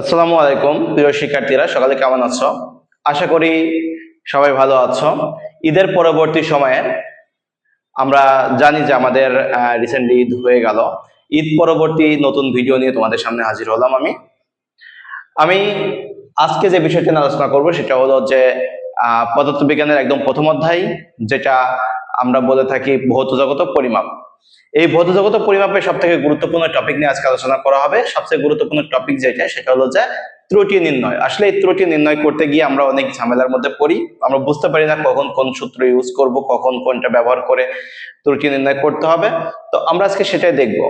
আসসালামু আলাইকুম, প্রিয় শিক্ষার্থীরা, সকালে কেমন আছো? আশা করি সবাই ভালো আছো। ঈদের পরবর্তী সময়ে আমরা জানি যে আমাদের রিসেন্টলি ঈদ হয়ে গেল। ঈদ পরবর্তী নতুন ভিডিও নিয়ে তোমাদের সামনে হাজির হলাম আমি। আমি আজকে যে বিষয়টি নিয়ে আলোচনা করব, সেটা হলো যে পদার্থবিজ্ঞানের একদম প্রথম অধ্যায়, যেটা আমরা বলে থাকি ভৌত জগত পরিমাপ। এই ভৌত জগত পরিমাপের সব থেকে গুরুত্বপূর্ণ টপিক নিয়ে আজকে আলোচনা করা হবে। সবচেয়ে গুরুত্বপূর্ণ টপিক যেটা, সেটা হলো যে ত্রুটি নির্ণয়। আসলে এই ত্রুটি নির্ণয় করতে গিয়ে আমরা অনেক ঝামেলার মধ্যে পড়ি। আমরা বুঝতে পারি না কখন কোন সূত্র ইউজ করব, কখন কোনটা ব্যবহার করে ত্রুটি নির্ণয় করতে হবে। তো আমরা আজকে সেটাই দেখব।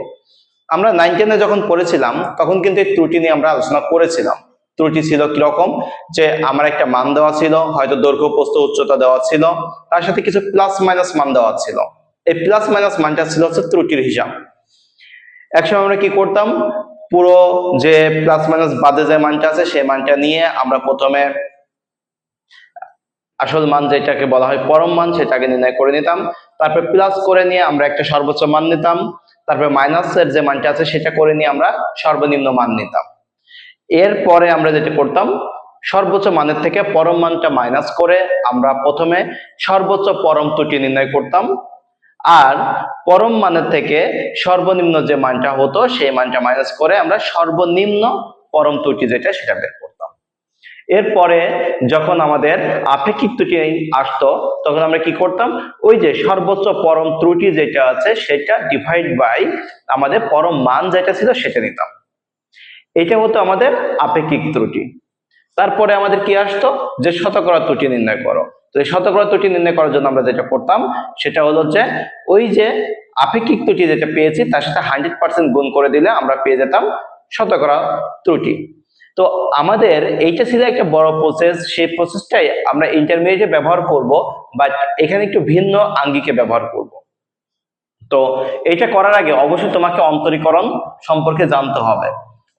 আমরা নাইন টেনে যখন পড়েছিলাম, তখন কিন্তু এই ত্রুটি নিয়ে আমরা আলোচনা করেছিলাম। ত্রুটি ছিল কীরকম? যে আমার একটা মান দেওয়া ছিল, হয়তো দৈর্ঘ্য, প্রস্থ, উচ্চতা দেওয়া ছিল, তার সাথে কিছু প্লাস মাইনাস মান দেওয়া ছিল। এই প্লাস মাইনাস মানটা ছিল হচ্ছে ত্রুটির হিসাব। একসময় আমরা কি করতাম? পুরো যে প্লাস মাইনাস বাদে যে মানটা আছে, সেই মানটা নিয়ে আমরা প্রথমে আসল মান যেটাকে বলা হয় পরম মান, সেটাকে নির্ণয় করে নিতাম। তারপর প্লাস করে নিয়ে আমরা একটা সর্বোচ্চ মান নিতাম। তারপর মাইনাসের যে মানটা আছে, সেটা করে নিয়ে আমরা সর্বনিম্ন মান নিতাম। এরপরে আমরা যেটা করতাম, সর্বোচ্চ মানের থেকে পরম মানটা মাইনাস করে আমরা প্রথমে সর্বোচ্চ পরম ত্রুটি নির্ণয় করতাম। আর পরম মানের থেকে সর্বনিম্ন যে মানটা হতো, সেই মানটা মাইনাস করে আমরা সর্বনিম্ন পরম ত্রুটি যেটা, সেটা বের করতাম। এরপরে যখন আমাদের আপেক্ষিক ত্রুটি আসতো, তখন আমরা কি করতাম? ওই যে সর্বোচ্চ পরম ত্রুটি যেটা আছে, সেটা ডিভাইড বাই আমাদের পরম মান যেটা ছিল, সেটা নিতাম। এটা হতো আমাদের আপেক্ষিক ত্রুটি। তারপরে আমাদের কি আসতো? যে শতকরা ত্রুটি নির্ণয় করো। তো এই শতকরা ত্রুটি নির্ণয় করার জন্য আমরা যেটা করতাম, সেটা হলো যে ওই যে আপেক্ষিক ত্রুটি যেটা পেয়েছি, তার সাথে হান্ড্রেড পার্সেন্ট গুণ করে দিলে আমরা পেয়ে যেতাম শতকরা ত্রুটি। তো আমাদের এইটা ছিল একটা বড় প্রসেস সেই প্রসেসটাই আমরা ইন্টারমিডিয়েটে ব্যবহার করব বাট এখানে একটু ভিন্ন আঙ্গিকে ব্যবহার করব। তো এটা করার আগে অবশ্যই তোমাকে অন্তরীকরণ সম্পর্কে জানতে হবে।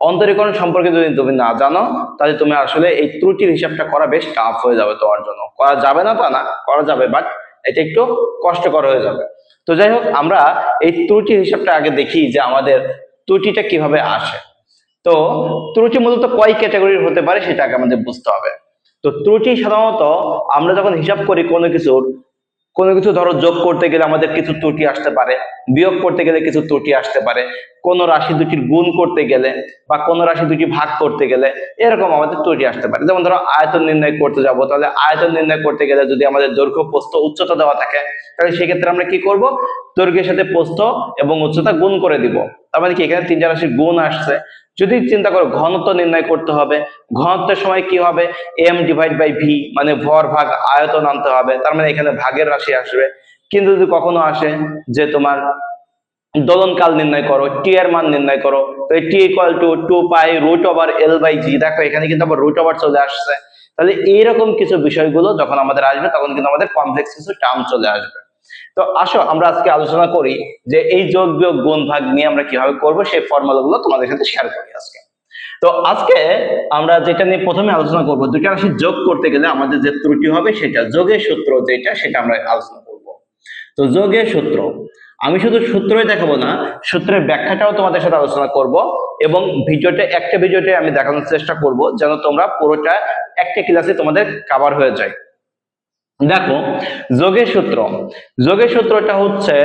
অন্তরীকরণ সম্পর্কে যদি তুমি না জানো, তাহলে তুমি আসলে এই ত্রুটির হিসাবটা করা বেশ টাফ হয়ে যাবে তোমার জন্য। করা যাবে না তা না, করা যাবে বাট এটা একটু কষ্টকর হয়ে যাবে। তো যাই হোক, আমরা এই ত্রুটির হিসাবটা আগে দেখি যে আমাদের ত্রুটিটা কীভাবে আসে। তো ত্রুটি মূলত কয় ক্যাটাগরির হতে পারে সেটা আগে আমাদের বুঝতে হবে। তো ত্রুটি সাধারণত আমরা যখন হিসাব করি কোনো কিছুর কোনো কিছু ধরো যোগ করতে গেলে আমাদের কিছু ত্রুটি আসতে পারে, বিয়োগ করতে গেলে কিছু ত্রুটি আসতে পারে, কোন রাশি দুটির গুণ করতে গেলে বা কোন রাশি দুটি ভাগ করতে গেলে এরকম আমাদের ত্রুটি আসতে পারে। যেমন ধরো আয়তন নির্ণয় করতে যাব, তাহলে আয়তন নির্ণয় করতে গেলে যদি আমাদের দৈর্ঘ্য, প্রস্থ, উচ্চতা দেওয়া থাকে, তাহলে সেক্ষেত্রে আমরা কি করব? দৈর্ঘ্যের সাথে প্রস্থ এবং উচ্চতা গুণ করে দিব। তার মানে কি? এখানে তিনটা রাশির গুণ আসছে। যদি চিন্তা করো, ঘনত্ব নির্ণয় করতে হবে। ঘনত্বের সময় কি হবে? এম ডিভাইড বাই ভি মানে ভর ভাগ আয়তন আনতে হবে। তার মানে এখানে ভাগের রাশি আসবে। কিন্তু যদি কখনো আসে যে তোমার দোলন কাল নির্ণয় করো টি এর মান নির্ণয় করো T equal to two pi root over L by G দেখো, এখানে কিন্তু আবার রুট ওভার চলে আসছে। তাহলে এইরকম কিছু বিষয়গুলো যখন আমাদের আসবে, তখন কিন্তু আমাদের কমপ্লেক্স কিছু টার্ম চলে আসবে। তো আসো, আমরা আজকে আলোচনা করি যে এই যোগ বিয়োগ গুণ ভাগ নিয়ে আমরা কীভাবে করব, সেই ফর্মুলা গুলো তোমাদের সাথে শেয়ার করি আজকে। তো আজকে আমরা যেটা নিয়ে প্রথমে আলোচনা করব, দুটো রাশি যোগ করতে গেলে আমাদের যে ত্রুটি হবে সেটা যোগের সূত্র যেটা সেটা আমরা আলোচনা করব। তো যোগের সূত্র, আমি শুধু সূত্রই দেখাবো না, সূত্রের ব্যাখ্যাটাও তোমাদের সাথে আলোচনা করব এবং ভিডিওটা একটা ভিডিওতে আমি দেখানোর চেষ্টা করব যেন তোমরা পুরোটা একটা ক্লাসে তোমাদের কাভার হয়ে যায়। দেখো, যোগের সূত্র। যোগের সূত্রটা হচ্ছে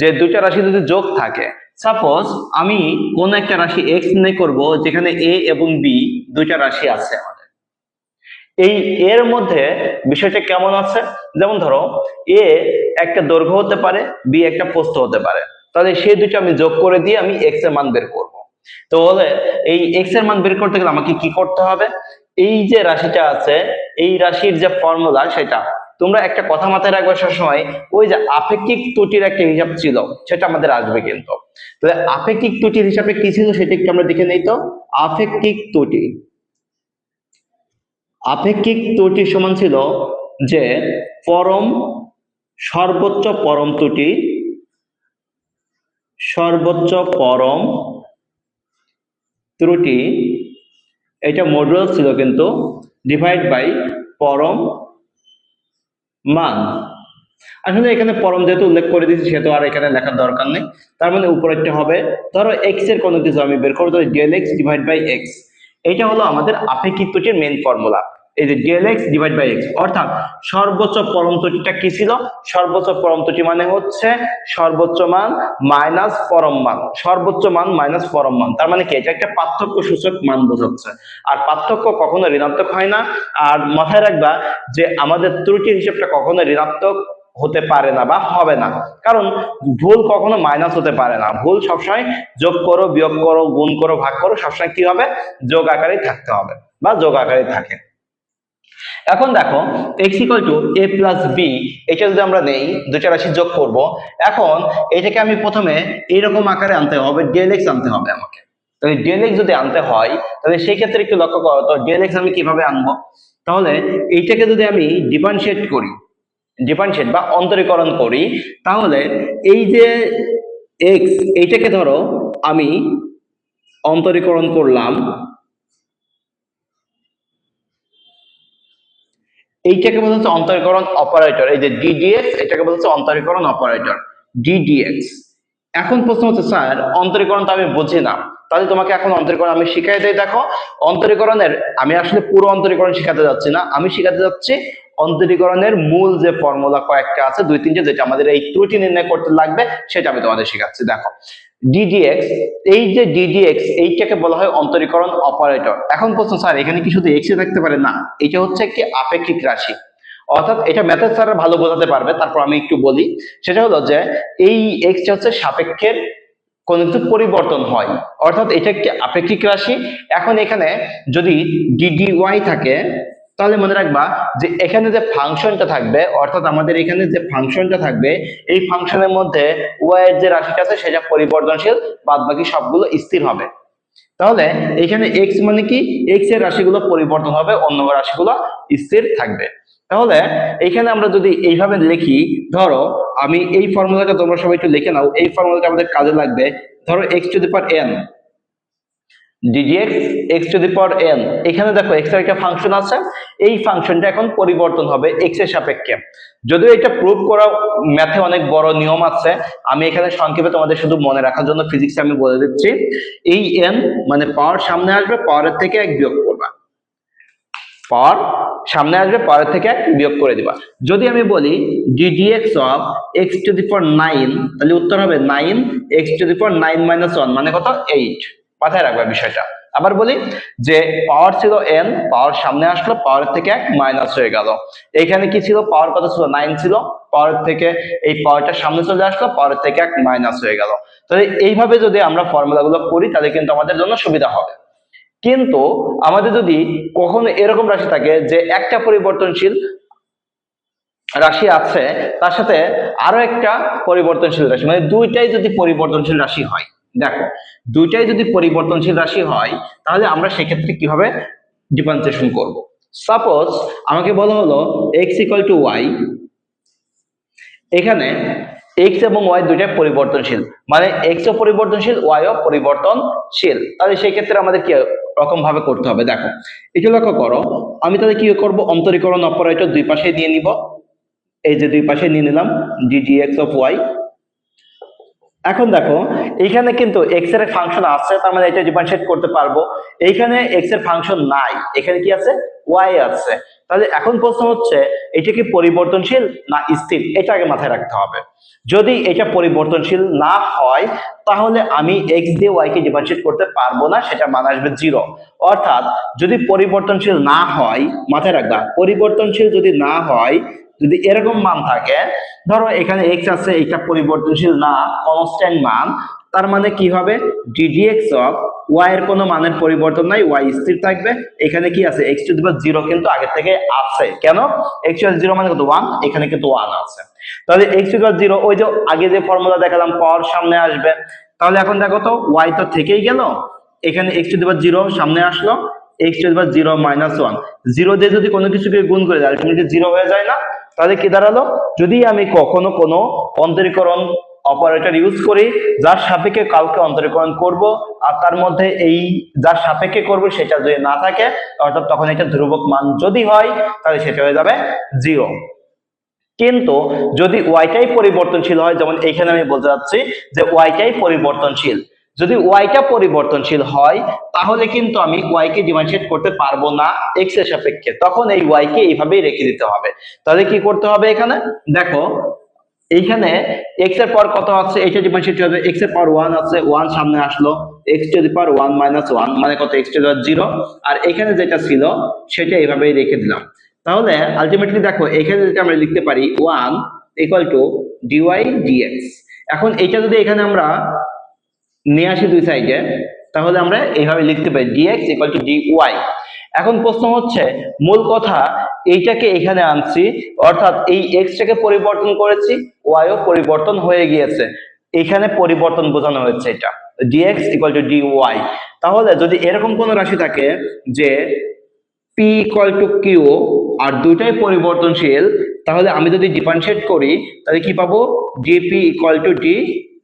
যে দুইটা রাশি যদি যোগ থাকে সাপোজ আমি কোন একটা রাশি এক্স নির্ণয় করব যেখানে এ এবং বি দুইটা রাশি আছে আমাদের। এই এর মধ্যে বিষয়টা কেমন আছে? যেমন ধরো এ একটা দৈর্ঘ্য হতে পারে বি একটা প্রস্থ হতে পারে। তাহলে সেই দুটো আমি যোগ করে দিয়ে আমি এক্সের মান বের করব। তো বলে, এই এক্সের মান বের করতে গেলে আমাকে কি করতে হবে? এই যে রাশিটা আছে, এই রাশির যে ফর্মুলা সেটা তোমরা একটা কথা মাথায় রাখবে সবসময়, ওই যে আপেক্ষিক ত্রুটির একটা হিসাব ছিল, সেটা আমাদের আসবে কিন্তু। তাহলে আপেক্ষিক ত্রুটির হিসাবে কি ছিল সেটা একটু আমরা দেখে নেই তো? আপেক্ষিক ত্রুটি। আপেক্ষিক ত্রুটি সমান ছিল যে পরম, সর্বোচ্চ পরম ত্রুটি, সর্বোচ্চ পরম ত্রুটি, এটা মডুলাস ছিল কিন্তু ডিভাইড বাই পরম মান। আসলে এখানে পরম যেহেতু উল্লেখ করে দিয়েছি, সেহেতু আর এখানে লেখার দরকার নেই। তার মানে উপরেরটা হবে, ধরো এক্সের কোনো কিছু আমি বের করব DL X divide by X এটা হলো আমাদের আপেক্ষিক মেন ফর্মুলা এই যে DL X divide by X অর্থাৎ সর্বোচ্চ পরম ত্রুটিটা কি ছিল? সর্বোচ্চ পরম ত্রুটি মানে হচ্ছে সর্বোচ্চ মান মাইনাস পরম মান, সর্বোচ্চ মান মাইনাস পরম মান। তার মানে কি? এটা একটা পার্থক্য সূচক মান বোঝাচ্ছে। আর পার্থক্য কখনো ঋণাত্মক হয় না। আর মাথায় রাখবা যে আমাদের ত্রুটির হিসেবটা কখনো ঋণাত্মক হতে পারে না বা হবে না। কারণ ভুল কখনো মাইনাস হতে পারে না। ভুল সবসময় যোগ করো, বিয়োগ করো, গুণ করো, ভাগ করো, সবসময় কি হবে? যোগ আকারেই থাকতে হবে বা যোগ আকারেই থাকে। এখন দেখো X equal to A plus B এটা যদি আমরা নেই, দুইটা রাশি যোগ করব, এখন এটাকে আমি প্রথমে এইরকম আকারে আনতে হবে ডেল এক্স আনতে হবে আমাকে। তাহলে ডেল যদি আনতে হয়, তাহলে সেই ক্ষেত্রে একটু লক্ষ্য করো তো ডেল এক্স আমি কীভাবে আনব? তাহলে এইটাকে যদি আমি ডিফারেন্সিয়েট করি ডিফারেন্সিয়েট বা অন্তরীকরণ করি, তাহলে এই যে এক্স এইটাকে ধরো, আমি অন্তরীকরণ করলাম এইটাকে বলা হচ্ছে অন্তরীকরণ অপারেটর এই যে ডিডিএক্স এটাকে বলা হচ্ছে অন্তরীকরণ অপারেটর ডিডিএক্স এখন প্রশ্ন হচ্ছে, স্যার, অন্তরীকরণ তো আমি বুঝি না। তাহলে তোমাকে এখন অন্তরীকরণ আমি শিখাই দেই। দেখো, অন্তরীকরণের, আমি আসলে পুরো অন্তরীকরণ শিখাতে যাচ্ছি না। আমি শিখাতে যাচ্ছি অন্তরীকরণের মূল যে ফর্মুলা কয়েকটা আছে, দুই তিনটে, যেটা আমাদের এই ত্রুটি নির্ণয় করতে লাগবে, সেটা আমি তোমাদের শেখাচ্ছি। দেখো ডিডিএক্স এই যে ডিডিএক্স এইটাকে বলা হয় অন্তরীকরণ অপারেটর। এখন প্রশ্ন, স্যার, এখানে কি শুধু এক্স থাকতে পারে? না, এটা হচ্ছে একটি আপেক্ষিক রাশি। অর্থাৎ এটা ম্যাথের স্যার ভালো বোঝাতে পারবে, তারপর আমি একটু বলি। সেটা হলো যে, এই এক্সটা হচ্ছে সাপেক্ষের কোন কিছু পরিবর্তন হয়। অর্থাৎ এটা একটি আপেক্ষিক রাশি। এখন এখানে যদি ডিডি ওয়াই থাকে তাহলে মনে রাখবা যে এখানে যে ফাংশনটা থাকবে, অর্থাৎ আমাদের এখানে যে ফাংশনটা থাকবে, এই ফাংশনের মধ্যে ওয়াই এর যে রাশিটা আছে, সেটা পরিবর্তনশীল বাদ বাকি সবগুলো স্থির হবে। তাহলে এখানে এক্স মানে কি? এক্সের রাশিগুলো পরিবর্তন হবে, অন্য রাশিগুলো স্থির থাকবে। তাহলে এখানে আমরা যদি এইভাবে লিখি, ধরো আমি এই ফর্মুলাটা তোমরা সবাই একটু লিখে নাও, এই ফর্মুলাটা আমাদের কাজে লাগবে। ধরো X to the power N DDX X to the power N এখানে দেখো এক্সের একটা ফাংশন আছে। এই ফাংশনটা এখন পরিবর্তন হবে এক্সের সাপেক্ষে। যদিও এটা প্রুভ করা ম্যাথে অনেক বড় নিয়ম আছে, আমি এখানে সংক্ষেপে তোমাদের শুধু মনে রাখার জন্য ফিজিক্সে আমি বলে দিচ্ছি। এই এন মানে পাওয়ার সামনে আসবে পাওয়ারের থেকে এক বিয়োগ করবা। পাওয়ার সামনে আসবে পাওয়ার থেকে এক বিয়োগ করে দিবা। যদি আমি বলি DDX of X to the power nine তাহলে উত্তর হবে nine X to the power nine minus মানে কত? এইট মাথায় রাখবে বিষয়টা। আবার বলি যে পাওয়ার ছিল এন পাওয়ার সামনে আসলো পাওয়ার থেকে এক মাইনাস হয়ে গেল। এখানে কি ছিল? পাওয়ার কত ছিল? নাইন ছিল। পাওয়ার থেকে এই পাওয়ারটা সামনে চলে আসলো পাওয়ার থেকে এক মাইনাস হয়ে গেল। তাহলে এইভাবে যদি আমরা ফর্মুলাগুলো করি, তাহলে কিন্তু আমাদের জন্য সুবিধা হবে। কিন্তু আমাদের যদি কখনো এরকম রাশি থাকে যে একটা পরিবর্তনশীল রাশি আছে, তার সাথে আরও একটা পরিবর্তনশীল রাশি মানে দুইটাই যদি পরিবর্তনশীল রাশি হয় দেখো, দুইটাই যদি পরিবর্তনশীল রাশি হয়, তাহলে আমরা সেক্ষেত্রে কীভাবে ডিফারেন্সিয়েশন করব? সাপোজ আমাকে বলা হলো এক্স ইকাল টু ওয়াই এখানে এক্স এবং ওয়াই দুইটাই পরিবর্তনশীল। মানে এক্স ও পরিবর্তনশীল ওয়াইও পরিবর্তনশীল। তাহলে সেই ক্ষেত্রে আমাদের কি রকম ভাবে করতে হবে? দেখো একটু লক্ষ্য করো, আমি তাহলে কি করব? অন্তরীকরণ অপারেটর দুই পাশে নিয়ে নিব। এই যে দুই পাশে নিয়ে নিলাম ডিডিএক্স অফ ওয়াই এখন দেখো এখানে কিন্তু এক্সের ফাংশন আছে, তার মানে এটা ডিফারেন্সিয়েট করতে পারব। এইখানে এক্সের ফাংশন নাই, এখানে কি আছে? ওয়াই আছে। তাহলে এখন প্রশ্ন হচ্ছে, এটা কি পরিবর্তনশীল না স্থির? এটা আগে মাথায় রাখতে হবে। যদি এটা পরিবর্তনশীল না হয়, তাহলে আমি এক্স দিয়ে ওয়াই কে ডিফারেন্সিয়েট করতে পারব না, সেটা মান আসবে জিরো অর্থাৎ যদি পরিবর্তনশীল না হয়, মাথায় রাখবা, পরিবর্তনশীল যদি না হয় যদি এরকম মান থাকে, ধরো এখানে এক্স আছে এটা পরিবর্তনশীল না কনস্ট্যান্ট মান, তার মানে কি হবে? ডিডিএক্স অফ ওয়াই এর কোনো মানের পরিবর্তন নাই ওয়াই স্থির থাকবে। এখানে কি আছে? X to the power zero কিন্তু আগে থেকে আছে। কেন? এক্স টু জিরো মানে কত? ওয়ান এখানে কিন্তু ওয়ান আছে। তাহলে এক্স টু পাওয়ার জিরো ওই যে আগে যে ফর্মুলা দেখালাম পাওয়ার সামনে আসবে। তাহলে এখন দেখো তো ওয়াই তো থেকেই গেল। এখানে X to the power zero সামনে আসলো। X to the power zero minus one zero দিয়ে যদি কোনো কিছুকে গুণ করে দেয় আলটিমেটলি জিরো হয়ে যায় না তাহলে কি দাঁড়াল? যদি আমি কখনো কোনো অন্তরীকরণ অপারেটর ইউজ করি, যার সাপেক্ষে কাউকে অন্তরীকরণ করব, আর তার মধ্যে এই যার সাপেক্ষে করব সেটা যদি না থাকে, অর্থাৎ তখন এটা ধ্রুবক মান যদি হয়, তাহলে সেটা হয়ে যাবে জিরো কিন্তু যদি ওয়াইটাই পরিবর্তনশীল হয়, যেমন এইখানে আমি বলতে চাচ্ছি যে ওয়াইটাই পরিবর্তনশীল যদি ওয়াইটা পরিবর্তনশীল হয়, তাহলে কিন্তু আমি ওয়াই কে ডিফারেন্সিয়েট করতে পারব না এক্সের সাপেক্ষে। তখন এই ওয়াই কে এইভাবেই রেখে দিতে হবে। তাহলে কি করতে হবে এখানে? দেখো, এইখানে এক্সের পর কত আছে? এটা ডিফারেন্সিয়েট হবে এক্সের পর ওয়ান আছে ওয়ান সামনে আসলো। X to the power one minus one মানে কত? এক্স টু দি জিরো আর এখানে যেটা ছিল, সেটা এইভাবেই রেখে দিলাম। তাহলে আলটিমেটলি দেখো, এখানে যেটা আমরা লিখতে পারি one equal to DY DX এখন এটা যদি এখানে আমরা নিয়ে আসি দুই সাইডে, তাহলে আমরা এইভাবে লিখতে পারি ডিএক্স ইকুয়াল টু ডিওয়াই এখন প্রশ্ন হচ্ছে, মূল কথা এইটাকে এখানে আনছি, অর্থাৎ এই এক্সটাকে পরিবর্তন করেছি ওয়াইও পরিবর্তন হয়ে গিয়েছে। এখানে পরিবর্তন বোঝানো হয়েছে এটা ডিএক্স ইকুয়াল টু ডিওয়াই তাহলে যদি এরকম কোন রাশি থাকে যে পি ইকুয়াল টু কিউ আর দুটাই পরিবর্তনশীল, তাহলে আমি যদি ডিফারেন্সিয়েট করি, তাহলে কি পাবো? DP equal to D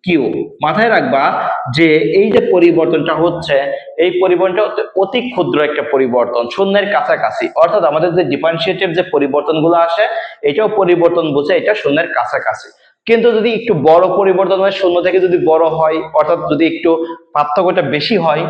Q. মাথায় রাখবা যে এই যে পরিবর্তনটা হচ্ছে, এই পরিবর্তনটা অতি- ক্ষুদ্র একটা পরিবর্তন, শূন্যের কাছাকাছি। অর্থাৎ আমাদের যে ডিফারেন্সিয়েটের যে পরিবর্তনগুলো আসে, এটাও পরিবর্তন বোঝে এটা শূন্যের কাছাকাছি। কিন্তু যদি একটু বড় পরিবর্তন হয়, শূন্য থেকে যদি বড় হয়, অর্থাৎ যদি একটু পার্থক্যটা বেশি হয়,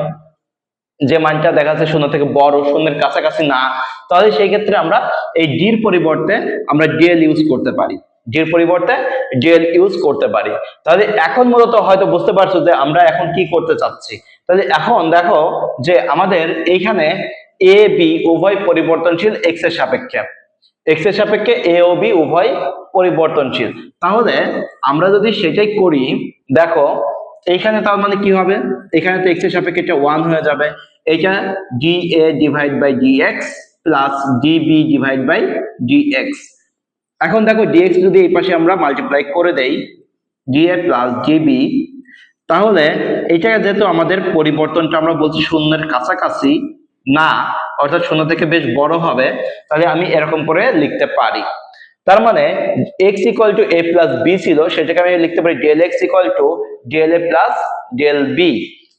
যে মানটা দেখা যাচ্ছে শূন্য থেকে বড়, শূন্যের কাছাকাছি না, তাহলে সেই ক্ষেত্রে আমরা এই ডির পরিবর্তে আমরা ডিএল ইউজ করতে পারি। ডির পরিবর্তে ডিএল ইউজ করতে পারি। তাহলে এখন মূলত হয়তো বুঝতে পারছ যে আমরা এখন কি করতে চাচ্ছি। তাহলে এখন দেখো যে আমাদের এইখানে এ বি উভয় পরিবর্তনশীল এক্সের সাপেক্ষে। এক্সের সাপেক্ষে এ ও বি উভয় পরিবর্তনশীল। তাহলে আমরা যদি সেটাই করি, দেখো এইখানে তার মানে কি হবে? এখানে তো এক্সের সাপেক্ষে এটা ওয়ান হয়ে যাবে। এটা D A divide by D X plus DB divide by DX এখন দেখো ডিএক্স যদি এই পাশে আমরা মাল্টিপ্লাই করে দেই ডিএ প্লাস ডিবি তাহলে এটা যেহেতু আমাদের পরিবর্তনটা আমরা বলছি শূন্যের কাছাকাছি, না, অর্থাৎ শূন্য থেকে বেশ বড় হবে, তাহলে আমি এরকম করে লিখতে পারি। তার মানে X equal to A plus B ছিল, সেটাকে আমি লিখতে পারি del X equal to del A plus del B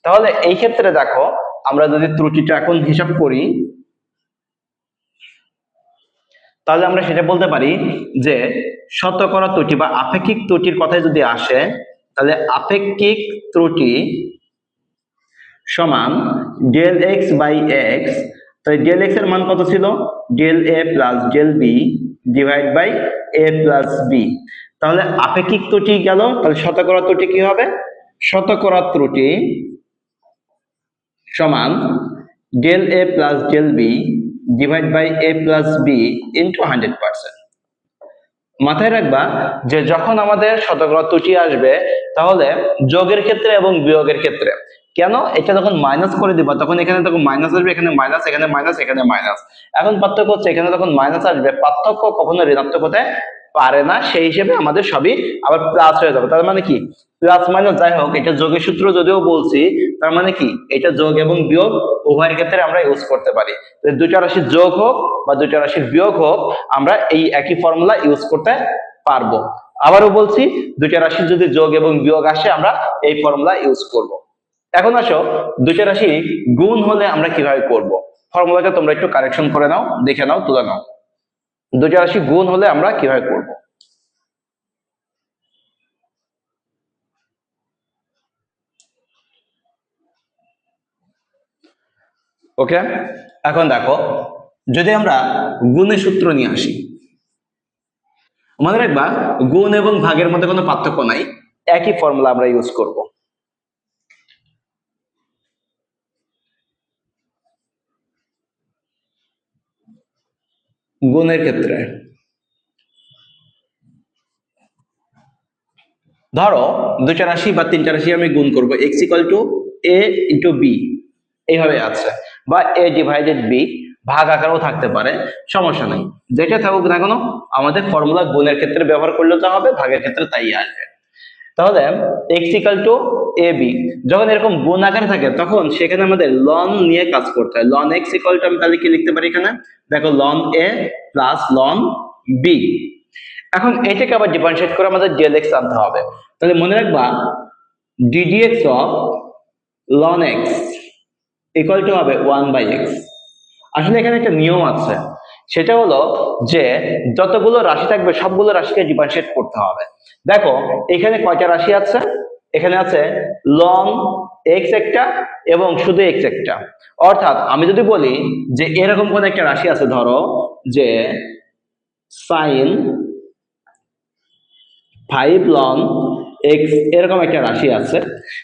তাহলে এই ক্ষেত্রে দেখো, আমরা যদি ত্রুটিটা এখন হিসাব করি তাহলে আমরা সেটা বলতে পারি যে শতকরা ত্রুটি বা আপেক্ষিক ত্রুটির কথায় যদি আসে, তাহলে আপেক্ষিক ত্রুটি সমান ডেল এক্স বাই এক্স। তাহলে ডেল এক্সের মান কত ছিল? Del A plus del B divide by A plus B. তাহলে আপেক্ষিক ত্রুটি গেল, তাহলে শতকরা ত্রুটি কি হবে? শতকরা ত্রুটি সমান del A plus del B divide by A plus B into hundred percent মাথায় রাখবা যে যখন আমাদের শতকরা ত্রুটি আসবে, তাহলে যোগের ক্ষেত্রে এবং বিয়োগের ক্ষেত্রে। কেন? এটা যখন মাইনাস করে দিবা, তখন এখানে তখন মাইনাস আসবে, এখানে মাইনাস এখানে মাইনাস এখানে মাইনাস এখন পার্থক্য হচ্ছে, এখানে যখন মাইনাস আসবে, পার্থক্য কখনো ঋণাত্মক হতে পারে না, সেই হিসেবে আমাদের সবই আবার প্লাস হয়ে যাবে। তার মানে কি? প্লাস মাইনাস যাই হোক, এটা যোগের সূত্র যদিও বলছি তার মানে কি? এটা যোগ এবং বিয়োগ, উভয়ের ক্ষেত্রে আমরা ইউজ করতে পারি। দুইটা রাশির যোগ হোক বা দুইটা রাশির বিয়োগ হোক, আমরা এই একই ফর্মুলা ইউজ করতে পারব। আবারও বলছি, দুইটা রাশির যদি যোগ এবং বিয়োগ আসে, আমরা এই ফর্মুলা ইউজ করব। এখন আসো, দুইটা রাশি গুণ হলে আমরা কীভাবে করব? ফর্মুলাটা তোমরা একটু কারেকশন করে নাও, দেখে নাও, তুলে নাও। দুইটা রাশি গুণ হলে আমরা কীভাবে করব? ওকে এখন দেখো, যদি আমরা গুণের সূত্র নিয়ে আসি, মনে রাখবা, গুণ এবং ভাগের মধ্যে কোনো পার্থক্য নাই, একই ফর্মুলা আমরা ইউজ করব। গুণের ক্ষেত্রে, ধরো দুইটা রাশি বা তিনটা রাশি আমি গুণ করব X equal to A into B এইভাবে আছে। বা এ ডিভাইডেড বি ভাগ আকারেও থাকতে পারে, সমস্যা নেই। যেটা থাকুক না কেন, আমাদের ফর্মুলা গুণের ক্ষেত্রে ব্যবহার করলে তো হবে, ভাগের ক্ষেত্রে তাই আসবে। তাহলে X equal to A B যখন এরকম গুণ আকারে থাকে, তখন সেখানে আমাদের লন নিয়ে কাজ করতে হয়। লন এক্স ইকাল টু আমি তাহলে কি লিখতে পারি এখানে? দেখো ln A plus ln B এখন এটাকে আবার ডিফারেন্সিয়েট করে আমাদের ডেল এক্স আনতে হবে। তাহলে মনে রাখবা DDX of ln X equal to হবে ওয়ান বাই এক্স আসলে এখানে একটা নিয়ম আছে। সেটা হলো যে যতগুলো রাশি থাকবে সবগুলো রাশিকে ডিফারেন্সিয়েট করতে হবে। দেখো, এখানে কয়টা রাশি আছে? এখানে আছে লন এক্স একটা এবং শুধু এক্স একটা। অর্থাৎ আমি যদি বলি যে এরকম কোন একটা রাশি আছে, ধরো যে সাইন ফাইভ লন এক্স এরকম একটা রাশি আছে।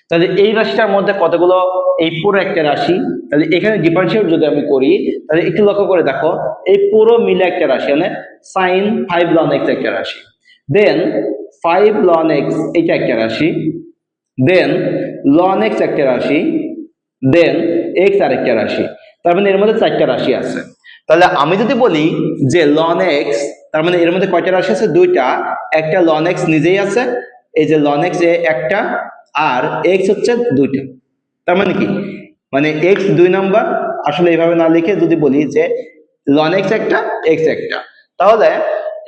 তাহলে এই রাশিটার মধ্যে কতগুলো এই পুরো একটা রাশি? তাহলে এখানে ডিফারেন্সিয়েট যদি আমি করি, তাহলে একটু লক্ষ্য করে দেখো, এই পুরো মিলে একটা রাশি মানে সাইন ফাইভ লন এক্স একটা রাশি। দেন ফাইভ লন এক্স এটা একটা রাশি। দেন লন এক্স একটা রাশি। দেন এক্স আর একটা রাশি। তার মানে এর মধ্যে চারটা রাশি আছে। তাহলে আমি যদি বলি যে লন এক্স তার মানে এর মধ্যে কয়টা রাশি আছে? দুইটা। একটা লন এক্স নিজেই আছে এই যে লন এক্স এ একটা, আর এক্স হচ্ছে দুইটা। তার মানে কি? মানে এক্স দুই নাম্বার, আসলে এইভাবে না লিখে যদি বলি যে লন এক্স একটা এক্স একটা। তাহলে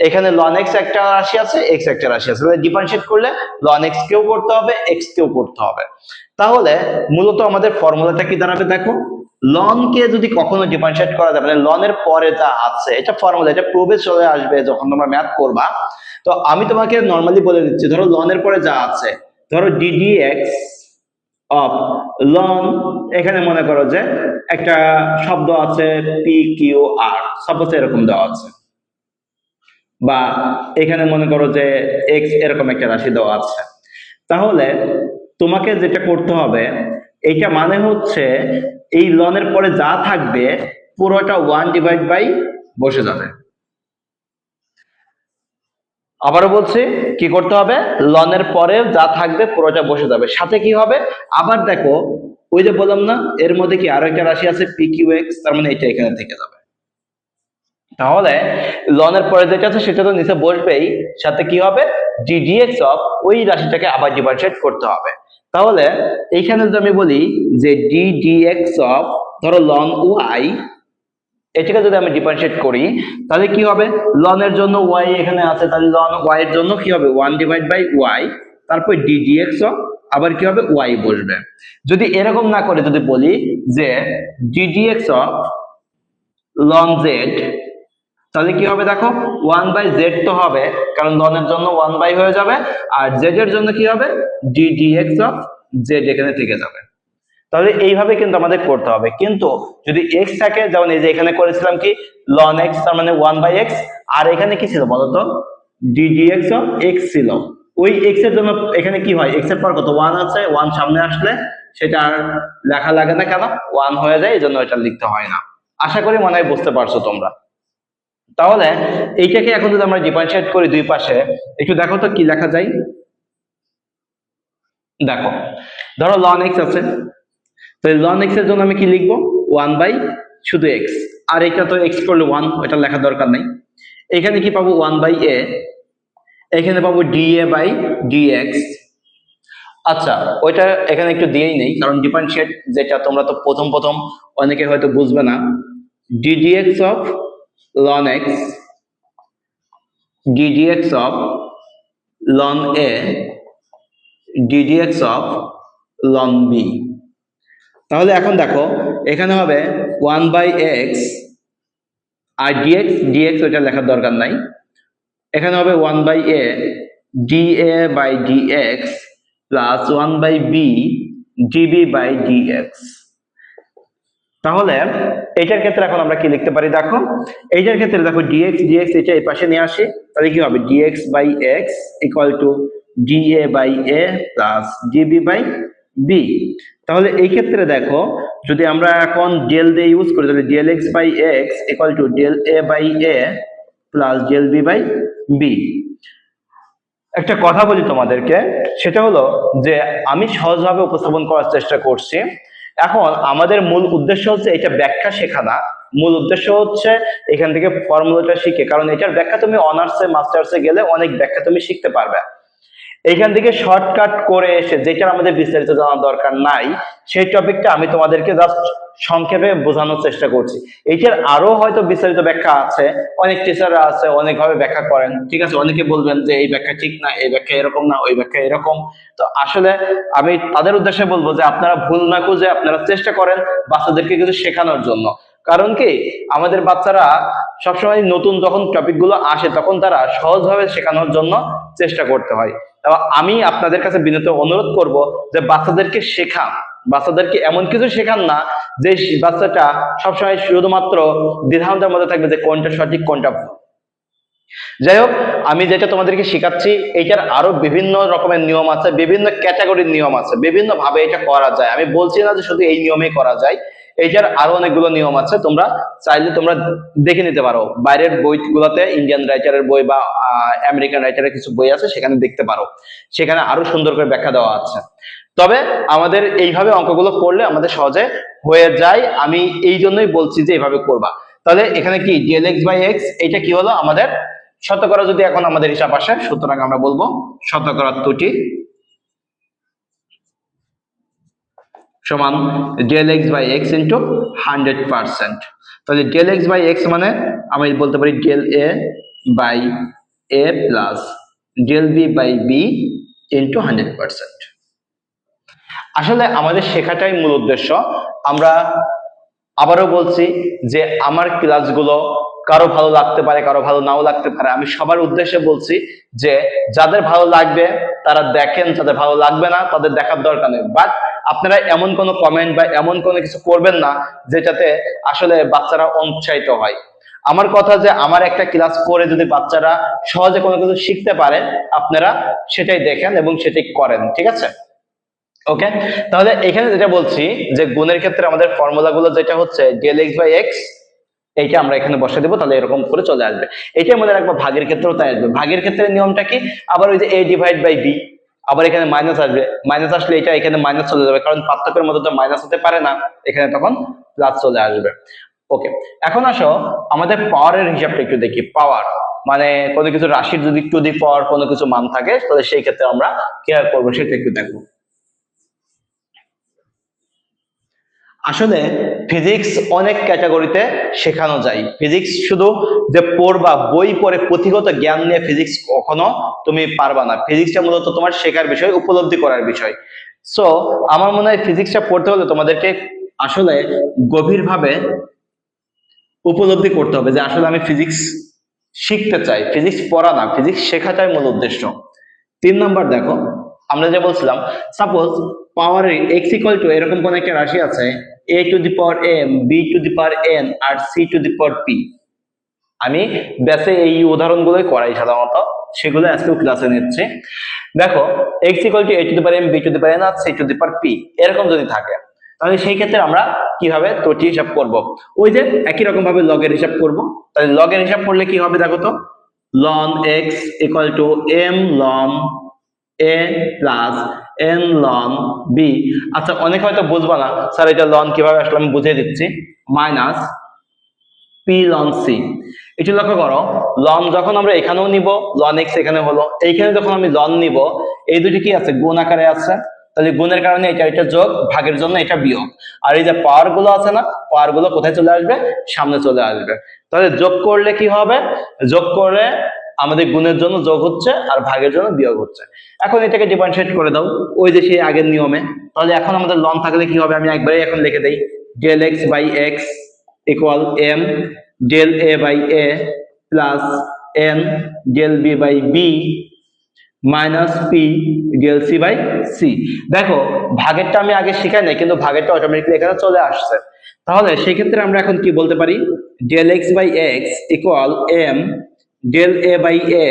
এখানে লন এক্স একটা রাশি আছে এক্স একটা রাশি আছে। ডিফারেন্সিয়েট করলে লন এক্স কেও করতে হবে এক্স কেও করতে হবে। তাহলে মূলত আমাদের ফর্মুলাটা কি দাঁড়াবে দেখো? লন কে যদি কখনো ডিফারেন্সিয়েট করা যাবে মানে লনের পরে যা আছে, এটা ফর্মুলা এটা প্রবে চলে আসবে যখন তোমরা ম্যাথ করবা। তো আমি তোমাকে নর্মালি বলে দিচ্ছি, ধরো লনের পরে যা আছে, ধরো ডিডি এক্স অফ লন এখানে মনে করো যে একটা শব্দ আছে পি কিউ আর সাপোজ এরকম দেওয়া আছে। বা এখানে মনে করো যে এক্স এরকম একটা রাশি দেওয়া আছে। তাহলে তোমাকে যেটা করতে হবে এইটা মানে হচ্ছে এই লনের পরে যা থাকবে, পুরোটা ওয়ান ডিভাইড বাই বসে যাবে। আবারও বলছি, কি করতে হবে? লনের পরে যা থাকবে পুরোটা বসে যাবে। সাথে কি হবে? আবার দেখো, ওই যে বললাম না, এর মধ্যে কি আরও একটা রাশি আছে? পি কিউ এক্স তার মানে এটা এখানে থেকে যাবে। তাহলে, লনের পরে যেটা আছে, সেটা তো নিচে বসবেই। সাথে কি হবে? ডিডিএক্স অফ ওই রাশিটাকে আবার ডিফারেন্সিয়েট করতে হবে। তাহলে, এইখানে যদি আমি বলি যে ডিডিএক্স অফ ধরো লন ওয়াই এটাকে যদি আমি ডিফারেন্সিয়েট করি, তাহলে কি হবে? লনের জন্য ওয়াই এখানে আছে, তাহলে লন ওয়াই এর জন্য কি হবে? ওয়ান ডিভাইড বাই ওয়াই তারপর ডিডিএক্স অফ আবার কি হবে? ওয়াই বসবে। যদি এরকম না করে, যদি বলি যে ডিডিএক্স অফ লন জেড তাহলে কি হবে দেখো? ওয়ান বাই জেড তো হবে, কারণ লনের জন্য ওয়ান বাই হয়ে যাবে, আর জেড এর জন্য কি হবে? ডি ডিএক্স অফ জেড এখানে থেকে যাবে। তাহলে এইভাবে কিন্তু আমাদের করতে হবে। কিন্তু যদি এক্স থাকে, যেমন এই যে এখানে করেছিলাম কি? লন এক্স তার মানে ওয়ান বাই এক্স আর এখানে কি ছিল বলতো? ডি ডিএক্স অফ এক্স ছিল। ওই এক্সের জন্য এখানে কি হয়? এক্সের পর কত? ওয়ান আছে ওয়ান সামনে আসলে সেটা আর লেখা লাগে না কেন? ওয়ান হয়ে যায়, এই জন্য এটা লিখতে হয় না। আশা করি মনে হয় বুঝতে পারছ তোমরা। তাহলে এইটাকে এখন যদি আমরা ডিফারেন্সিয়েট করি দুই পাশে, একটু দেখো তো কি লেখা যায়। দেখো, ধরো লন এক্স আছে। তো লন এক্সের জন্য আমি কি লিখব? ওয়ান বাই শুধু এক্স আর এটা তো এক্স করলে ওয়ান ওটা লেখার দরকার নেই। এখানে কি পাবো? ওয়ান বাই এ এখানে পাবো D A by D X আচ্ছা ওইটা এখানে একটু দিয়েই নেই, কারণ ডিফারেন্সিয়েট যেটা তোমরা তো প্রথম প্রথম অনেকে হয়তো বুঝবে না। DDX of ln x, ddx of ln a, ddx of ln b তাহলে এখন দেখো, এখানে হবে ওয়ান বাই এক্স আর ডিএক্স ডিএক্স ওইটা লেখার দরকার নাই। এখানে হবে one by A D A by DX plus one by B DB by DX তাহলে এইটার ক্ষেত্রে এখন আমরা কি লিখতে পারি দেখো? এইটার ক্ষেত্রে দেখো dx dx এটা এই পাশে নিয়ে আসি, তাহলে কি হবে? dx by X equal to dA by A plus DB by B তাহলে এই ক্ষেত্রে দেখো, যদি আমরা এখন ডেল দিয়ে ইউজ করি, তাহলে del X by X equal to del A by A plus del B by B একটা কথা বলি তোমাদেরকে, সেটা হলো যে আমি সহজভাবে উপস্থাপন করার চেষ্টা করছি। এখন আমাদের মূল উদ্দেশ্য হচ্ছে এটা ব্যাখ্যা শেখা না মূল উদ্দেশ্য হচ্ছে এখান থেকে ফর্মুলাটা শিখে, কারণ এটার ব্যাখ্যা তুমি অনার্সে মাস্টার্সে গেলে অনেক ব্যাখ্যা তুমি শিখতে পারবে। এখান থেকে শর্টকাট করে এসে যেটা আমাদের বিস্তারিত জানার দরকার নাই, সেই টপিকটা আমি তোমাদেরকে জাস্ট সংক্ষেপে বোঝানোর চেষ্টা করছি। এইটার আরও হয়তো বিস্তারিত ব্যাখ্যা আছে, অনেক টিচাররা আছে, অনেকভাবে ব্যাখ্যা করেন, ঠিক আছে? অনেকে বলবেন যে এই ব্যাখ্যা ঠিক না, এই ব্যাখ্যা এরকম না, ওই ব্যাখ্যা এরকম। তো আসলে আমি তাদের উদ্দেশ্যে বলব যে আপনারা ভুল না খুঁজে আপনারা চেষ্টা করেন বাচ্চাদেরকে কিছু শেখানোর জন্য। কারণ কি? আমাদের বাচ্চারা সবসময় নতুন যখন টপিকগুলো আসে, তখন তারা সহজভাবে শেখানোর জন্য চেষ্টা করতে হয়। আমি আপনাদের কাছে বিনীত অনুরোধ করব যে বাচ্চাদেরকে শেখান। বাচ্চাদেরকে এমন কিছু শেখান না যে বাচ্চাটা সবসময় শুধুমাত্র দ্বিধান্তের মধ্যে থাকবে যে কোনটা সঠিক, কোনটা যাই হোক, আমি যেটা তোমাদেরকে শেখাচ্ছি, এইটার আরও বিভিন্ন রকমের নিয়ম আছে, বিভিন্ন ক্যাটাগরির নিয়ম আছে বিভিন্ন ভাবে এটা করা যায়। আমি বলছি না যে শুধু এই নিয়মেই করা যায়। এইটার আরও অনেকগুলো নিয়ম আছে, তোমরা চাইলে তোমরা দেখে নিতে পারো। বাইরের বইগুলোতে ইন্ডিয়ান রাইটারের বই বা আমেরিকান রাইটারের কিছু বই আছে, সেখানে দেখতে পারো। সেখানে আরও সুন্দর করে ব্যাখ্যা দেওয়া আছে। তবে আমাদের এইভাবে অঙ্কগুলো করলে আমাদের সহজে হয়ে যায়। আমি এই জন্যই বলছি যে এইভাবে করবা। তাহলে এখানে কি? ডিএল এক্স বাই এক্স এটা কি হলো? আমাদের শতকরা যদি এখন আমাদের হিসাব আসে, সুতরাং আমরা বলব শতকরা ত্রুটি সমান del X by X into hundred percent তাহলে ডেল এক্স বাই এক্স মানে আমি বলতে পারি del A by A plus del B by B into hundred percent আসলে আমাদের শেখাটাই মূল উদ্দেশ্য। আমরা আবারও বলছি যে আমার ক্লাসগুলো কারও ভালো লাগতে পারে, কারও ভালো নাও লাগতে পারে। আমি সবার উদ্দেশ্যে বলছি যে যাদের ভালো লাগবে তারা দেখেন, যাদের ভালো লাগবে না তাদের দেখার দরকার নেই। বাট আপনারা এমন কোনো কমেন্ট বা এমন কোনো কিছু করবেন না যেটাতে আসলে বাচ্চারা অনুৎসাহিত হয়। আমার কথা যে আমার একটা ক্লাস করে যদি বাচ্চারা সহজে কোনো কিছু শিখতে পারে, আপনারা সেটাই দেখেন এবং সেটাই করেন, ঠিক আছে? ওকে তাহলে এখানে যেটা বলছি যে গুণের ক্ষেত্রে আমাদের ফর্মুলা গুলো যেটা হচ্ছে ডেল এক্স বাই এক্স এইটা আমরা এখানে বসে দেবো, তাহলে এরকম করে চলে আসবে। এটাই মনে রাখব ভাগের ক্ষেত্রেও তাই আসবে। ভাগের ক্ষেত্রে নিয়মটা কি? আবার ওই যে এ ডিভাইড বাই বি আবার এখানে মাইনাস আসবে। মাইনাস আসলে এটা এখানে মাইনাস চলে যাবে, কারণ পার্থক্যের মধ্যে তো মাইনাস হতে পারে না, এখানে তখন প্লাস চলে আসবে। ওকে এখন আসো আমাদের পাওয়ারের হিসাবটা একটু দেখি। পাওয়ার মানে কোনো কিছু রাশির যদি টু দি পাওয়ার কোনো কিছু মান থাকে, তাহলে সেই ক্ষেত্রে আমরা কেয়ার করব, সেটা একটু দেখব। আসলে ফিজিক্স অনেক ক্যাটাগরিতে শেখানো যায়। ফিজিক্স শুধু যে পড়বা, বই পড়ে পুঁথিগত জ্ঞান নিয়ে ফিজিক্স কখনো তুমি পারবা না। ফিজিক্সটা মূলত তোমার শেখার বিষয়, উপলব্ধি করার বিষয়। সো আমার মনে হয় ফিজিক্সটা পড়তে হলে তোমাদেরকে আসলে গভীরভাবে উপলব্ধি করতে হবে যে আসলে আমি ফিজিক্স শিখতে চাই। ফিজিক্স পড়া না ফিজিক্স শেখাটাই মূল উদ্দেশ্য। তিন নাম্বার দেখো, আমরা যে বলছিলাম suppose power X equal to এরকম কোন একটা রাশি আছে A to the power M B to the power N R C to the power P আমি ব্যাসে এই উদাহরণগুলোই করাই সাধারণত, সেগুলো আজকেও ক্লাসে নিচ্ছে। দেখো X equal to A to the power M B to the power N R C to the power P এরকম যদি থাকে, তাহলে সেই ক্ষেত্রে আমরা কীভাবে ত্রুটি হিসাব করব? ওই যে একই রকম ভাবে লগের হিসাব করব, তাহলে লগের হিসাব করলে কি হবে দেখো তো? X equal to M ln A plus N ln B. আচ্ছা অনেক হয়তো বুঝব না, স্যার, এটা লন কীভাবে আসলে আমি বুঝিয়ে দিচ্ছি। Minus P ln C. একটু লক্ষ্য করো, লন যখন আমরা এখানেও নিব, লন এক্স এখানে হলো, এইখানে যখন আমি লন নিব, এই দুটি কি আছে? গুণ আকারে আছে। তাহলে গুণের কারণে এটা এটা যোগ, ভাগের জন্য এটা বিয়োগ। আর এই যে পাওয়ারগুলো আছে না পাওয়ারগুলো কোথায় চলে আসবে? সামনে চলে আসবে। তাহলে যোগ করলে কি হবে? যোগ করে আমাদের গুণের জন্য যোগ হচ্ছে আর ভাগের জন্য বিয়োগ হচ্ছে। এখন এটাকে ডিফারেন্সিয়েট করে দাও। ওই যে সেই আগের নিয়মে। তাহলে এখন আমাদের লন থাকলে কি হবে? আমি একবারই এখন লিখে দেই। Del X by X equal M del A by A plus N del B by B minus P del C by C দেখো, ভাগেরটা আমি আগে শিখাই নাই, কিন্তু ভাগেরটা অটোমেটিকলি এখানে চলে আসছে। তাহলে সেই ক্ষেত্রে আমরা এখন কি বলতে পারি? Del X by X equal M del A by A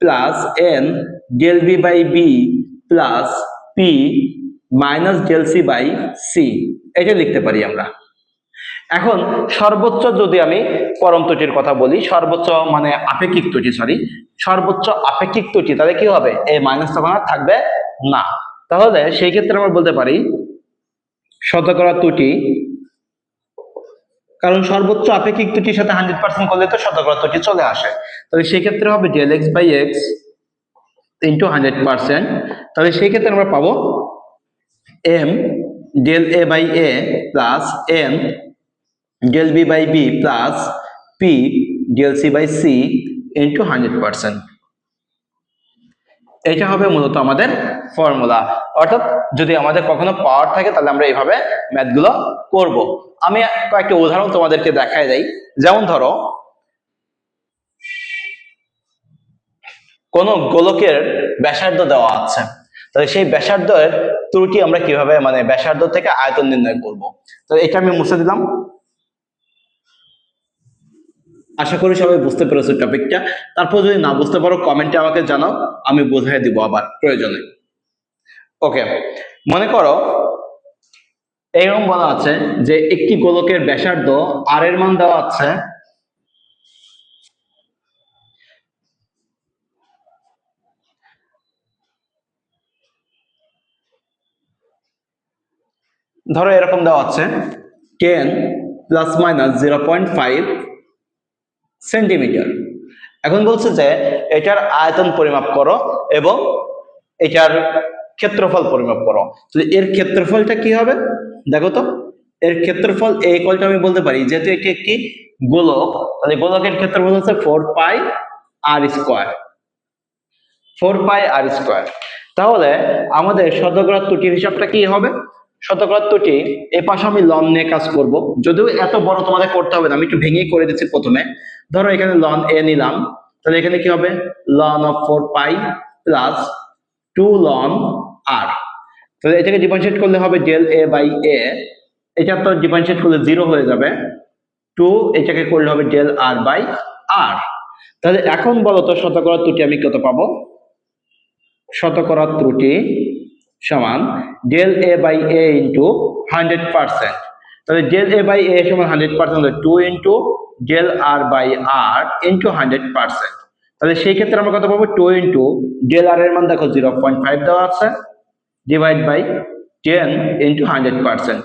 plus N del B by B plus P minus del C by C এটা লিখতে পারি আমরা। এখন সর্বোচ্চ যদি আমি পরম ত্রুটির কথা বলি, সর্বোচ্চ মানে আপেক্ষিক ত্রুটি সরি সর্বোচ্চ আপেক্ষিক ত্রুটি তাহলে কি হবে? এই মাইনাস তখন থাকবে না। তাহলে সেই ক্ষেত্রে আমরা বলতে পারি, শতকরা ত্রুটি কারণ সর্বোচ্চ আপেক্ষিক ত্রুটির সাথে হান্ড্রেড পার্সেন্ট করলে তো শতকরা ত্রুটি চলে আসে। তাহলে সেই ক্ষেত্রে হবে del X by X into hundred percent. তাহলে সেই ক্ষেত্রে আমরা পাবো M del A by A plus M del B by B plus P del C by C into hundred percent. এটা হবে মূলত আমাদের ফর্মুলা অর্থাৎ যদি আমাদের কখনো পাওয়ার থাকে, তাহলে আমরা এইভাবে ম্যাথগুলো করব। আমি কয়েকটা উদাহরণ তোমাদেরকে দেখাই দেই। যেমন ধরো, কোন গোলকের ব্যাসার্ধ দেওয়া আছে। তাহলে সেই ব্যাসার্ধের ত্রুটি আমরা কীভাবে মানে ব্যাসার্ধ থেকে আয়তন নির্ণয় করব? তো এটা আমি মুছে দিলাম। আশা করি সবাই বুঝতে পেরেছ টপিকটা তারপর যদি না বুঝতে পারো কমেন্টে আমাকে জানাও, আমি বোঝাই দিব আবার প্রয়োজনে। মনে করো, এরকম বলা আছে যে একটি গোলকের ব্যাসার্ধ আর এর মান দেওয়া আছে ধরো এরকম দেওয়া আছে ten plus minus zero point five centimetre এখন বলছে যে এটার আয়তন পরিমাপ করো এবং এটার ক্ষেত্রফল পরিমাপ করো। তাহলে এর ক্ষেত্রফলটা কি হবে? দেখো তো, এর ক্ষেত্রফল এই কলটা আমি বলতে পারি, যেহেতু এটি একটি গোলক, তাহলে গোলকের ক্ষেত্রফল হচ্ছে four pi R square four pi R square তাহলে আমাদের শতকরা ত্রুটির হিসাবটা কি হবে? শতকরা ত্রুটি এ পাশে আমি লন নিয়ে কাজ করব। যদিও এত বড় তোমাদের করতে হবে না, আমি একটু ভেঙে করে দিচ্ছি প্রথমে। ধরো এখানে লন এ নিলাম, তাহলে এখানে কি হবে? Ln of four pi plus two ln R. তাহলে এটাকে ডিফারেন্সিয়েট করলে হবে ডেল এ বাই এ এটা তো ডিফারেন্সিয়েট করলে জিরো হয়ে যাবে। টু এটাকে করলে হবে ডেল আর বাই আর তাহলে এখন বলো তো শতকরা ত্রুটি আমি কত পাবো? শতকরা ত্রুটি সমান del A by A into hundred percent তাহলে ডেল এ বাই এ সমান hundred percent two into del R by R into hundred percent তাহলে সেই ক্ষেত্রে আমরা কত পাবো? টু ইন্টু ডেল আর এর মান দেখো জিরো পয়েন্ট ফাইভ দেওয়া আছে। Divide by ten into hundred percent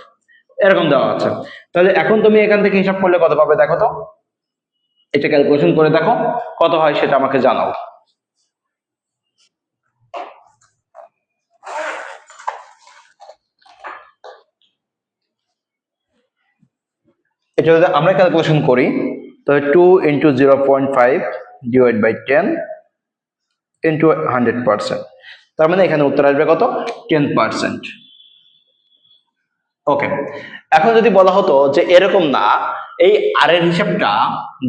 এরকম দেওয়া আছে। তাহলে এখন তুমি এখান থেকে হিসাব করলে কত পাবে দেখো তো? এটা ক্যালকুলেশন করে দেখো, কত হয় সেটা আমাকে জানাও। এটা যদি আমরা ক্যালকুলেশন করি, তাহলে two into zero point five divide by ten into hundred percent তার মানে এখানে উত্তর আসবে কত? টেন পার্সেন্ট ওকে এখন যদি বলা হতো যে এরকম না, এই আর এর হিসাবটা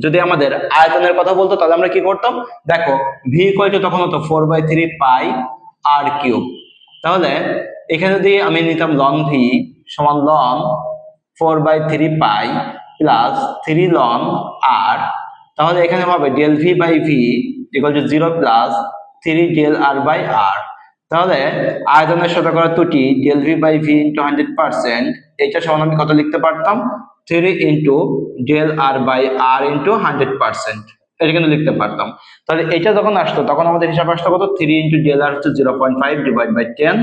যদি আমাদের আয়তনের কথা বলতো, তাহলে আমরা কি করতাম? দেখো ভি ইকুয়াল তখন হতো four by three pi R cube তাহলে এখানে যদি আমি নিতাম লন ভি সমান ln four by three pi plus three ln R তাহলে এখানে হবে del V by V equal to zero plus three del R by R তাহলে আয়তনের শতকরা ত্রুটি del V by V into hundred percent এটা সমান আমি কত লিখতে পারতাম? Three into del R by R into hundred percent এটা কিন্তু লিখতে পারতাম। তাহলে এটা যখন আসতো, তখন আমাদের হিসাব আসতো কত? থ্রি ইন্টু ডেল আর হচ্ছে zero point five divide by ten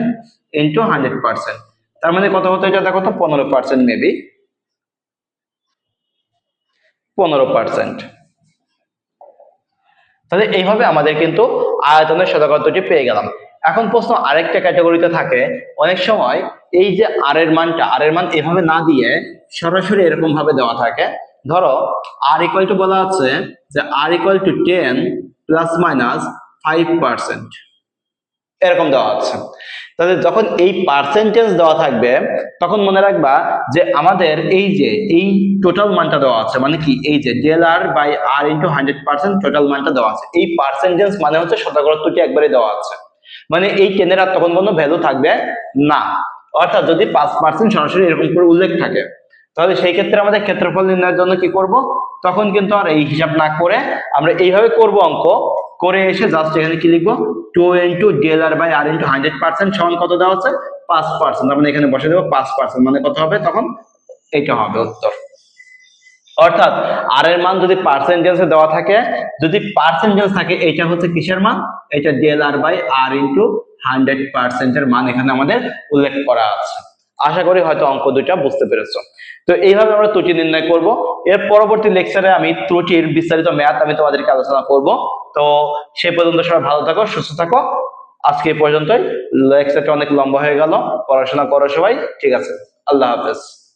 into hundred percent তার মানে কত হতো এটা? দেখো তো, পনেরো পার্সেন্ট মেবি পনেরো পার্সেন্ট তাহলে এইভাবে আমাদের কিন্তু আয়তনের শতকরাটি পেয়ে গেলাম। এখন প্রশ্ন আরেকটা ক্যাটাগরিতে থাকে, অনেক সময় এই যে আর এর মানটা আর এর মান এভাবে না দিয়ে সরাসরি এরকম ভাবে দেওয়া থাকে। ধরো আর ইকুয়াল টু বলা আছে যে R equal to ten plus minus five percent এরকম দেওয়া আছে। তাহলে যখন এই পার্সেন্টেজ দেওয়া থাকবে, তখন মনে রাখবা যে আমাদের এই যে, এই টোটাল মানটা দেওয়া আছে মানে কি? এই যে del R by R into hundred percent total মানটা দেওয়া আছে। এই পার্সেন্টেজ মানে হচ্ছে শতকরা ত্রুটি একবারে দেওয়া আছে। মানে এই টেনের আর তখন কোনো ভ্যালু থাকবে না। অর্থাৎ যদি পাঁচ পার্সেন্ট সরাসরি এরকম করে উল্লেখ থাকে, তাহলে সেই ক্ষেত্রে আমাদের ক্ষেত্রফল নির্ণয়ের জন্য কি করব? তখন কিন্তু আর এই হিসাব না করে আমরা এইভাবে করব অঙ্ক। করে এসে জাস্ট এখানে কি লিখব? Two into del R by R into hundred percent সমান কত দেওয়া আছে পাঁচ পার্সেন্ট আমরা এখানে বসে দেবো পাঁচ পার্সেন্ট মানে কত হবে তখন? এটা হবে উত্তর। অর্থাৎ আর এর মান যদি পার্সেন্টেজে দেওয়া থাকে, যদি পার্সেন্টেজ থাকে এটা হচ্ছে কিসের মান? এটা del by R into hundred পার্সেন্টের মান এখানে আমাদের উল্লেখ করা আছে। আশা করি হয়তো অঙ্ক দুইটা বুঝতে পেরেছ। তো এইভাবে আমরা ত্রুটি নির্ণয় করব। এর পরবর্তী লেকচারে আমি ত্রুটির বিস্তারিত ম্যাথ আমি তোমাদেরকে আলোচনা করব। তো সে পর্যন্ত সবাই ভালো থাকো, সুস্থ থাকো। আজকে পর্যন্তই। লেকচারটা অনেক লম্বা হয়ে গেল। পড়াশোনা করো সবাই। ঠিক আছে। আল্লাহ হাফেজ।